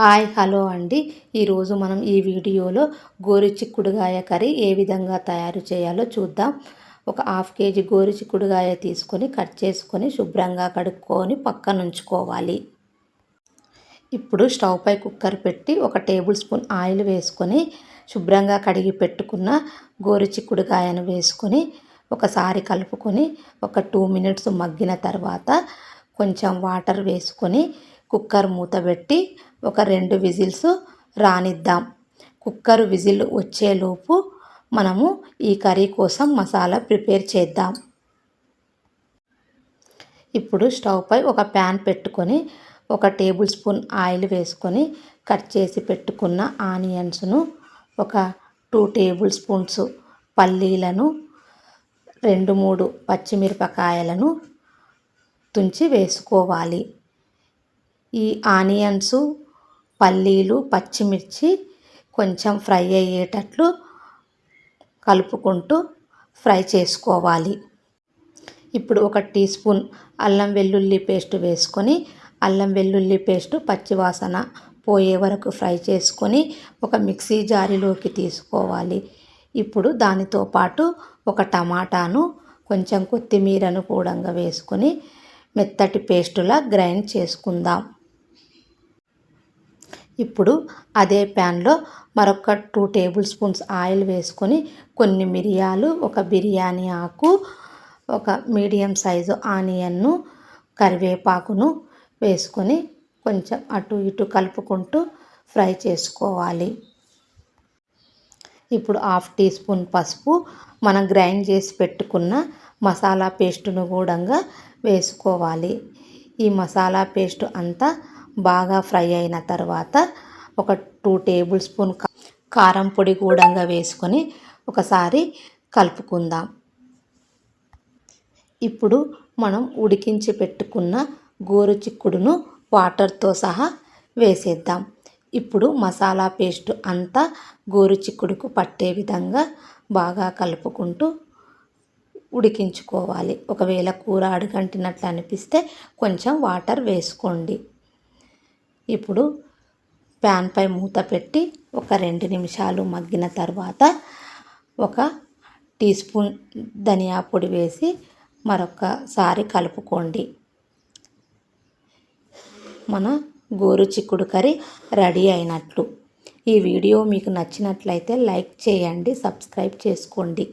Hi hello అండి. ఈరోజు మనం ఈ వీడియోలో గోరుచిక్కుడుగాయ కర్రీ ఏ విధంగా తయారు చేయాలో చూద్దాం. ఒక హాఫ్ కేజీ గోరుచిక్కుడుగాయ తీసుకొని కట్ చేసుకొని శుభ్రంగా కడుక్కొని పక్కన ఉంచుకోవాలి. ఇప్పుడు స్టవ్ పై కుక్కర్ పెట్టి ఒక టేబుల్ స్పూన్ ఆయిల్ వేసుకొని శుభ్రంగా కడిగి పెట్టుకున్న గోరుచిక్కుడుగాయను వేసుకొని ఒకసారి కలుపుకొని ఒక టూ మినిట్స్ మగ్గిన తర్వాత కొంచెం వాటర్ వేసుకొని కుక్కర్ మూత పెట్టి ఒక రెండు విజిల్స్ రానిద్దాం. కుక్కర్ విజిల్ వచ్చేలోపు మనము ఈ కర్రీ కోసం మసాలా ప్రిపేర్ చేద్దాం. ఇప్పుడు స్టవ్ పై ఒక ప్యాన్ పెట్టుకొని ఒక టేబుల్ స్పూన్ ఆయిల్ వేసుకొని కట్ చేసి పెట్టుకున్న ఆనియన్స్ను ఒక టూ టేబుల్ స్పూన్స్ పల్లీలను రెండు మూడు పచ్చిమిరపకాయలను తుంచి వేసుకోవాలి. ఈ ఆనియన్స్ పల్లీలు పచ్చిమిర్చి కొంచెం ఫ్రై అయ్యేటట్లు కలుపుకుంటూ ఫ్రై చేసుకోవాలి. ఇప్పుడు ఒక టీ స్పూన్ అల్లం వెల్లుల్లి పేస్ట్ వేసుకొని అల్లం వెల్లుల్లి పేస్ట్ పచ్చివాసన పోయే వరకు ఫ్రై చేసుకొని ఒక మిక్సీ జారిలోకి తీసుకోవాలి. ఇప్పుడు దానితో పాటు ఒక టమాటాను కొంచెం కొత్తిమీరను కూడా వేసుకొని మెత్తటి పేస్టులా గ్రైండ్ చేసుకుందాం. ఇప్పుడు అదే ప్యాన్లో మరొక టూ టేబుల్ స్పూన్స్ ఆయిల్ వేసుకొని కొన్ని మిరియాలు ఒక బిర్యానీ ఆకు ఒక మీడియం సైజు ఆనియన్ను కరివేపాకును వేసుకొని కొంచెం అటు ఇటు కలుపుకుంటూ ఫ్రై చేసుకోవాలి. ఇప్పుడు హాఫ్ టీ స్పూన్ పసుపు మనం గ్రైండ్ చేసి పెట్టుకున్న మసాలా పేస్టును కూడా వేసుకోవాలి. ఈ మసాలా పేస్ట్ అంతా బాగా ఫ్రై అయిన తర్వాత ఒక టూ టేబుల్ స్పూన్ కారం పొడి కూడా వేసుకొని ఒకసారి కలుపుకుందాం. ఇప్పుడు మనం ఉడికించి పెట్టుకున్న గోరు చిక్కుడును వాటర్తో సహా వేసేద్దాం. ఇప్పుడు మసాలా పేస్ట్ అంతా గోరు చిక్కుడుకు పట్టే విధంగా బాగా కలుపుకుంటూ ఉడికించుకోవాలి. ఒకవేళ కూర అడుగంటినట్లు అనిపిస్తే కొంచెం వాటర్ వేసుకోండి. ఇప్పుడు ప్యాన్పై మూత పెట్టి ఒక రెండు నిమిషాలు మగ్గిన తర్వాత ఒక టీ స్పూన్ ధనియా పొడి వేసి మరొకసారి కలుపుకోండి. మన గోరు చిక్కుడు కర్రీ రెడీ అయినట్లు. ఈ వీడియో మీకు నచ్చినట్లయితే లైక్ చేయండి సబ్స్క్రైబ్ చేసుకోండి.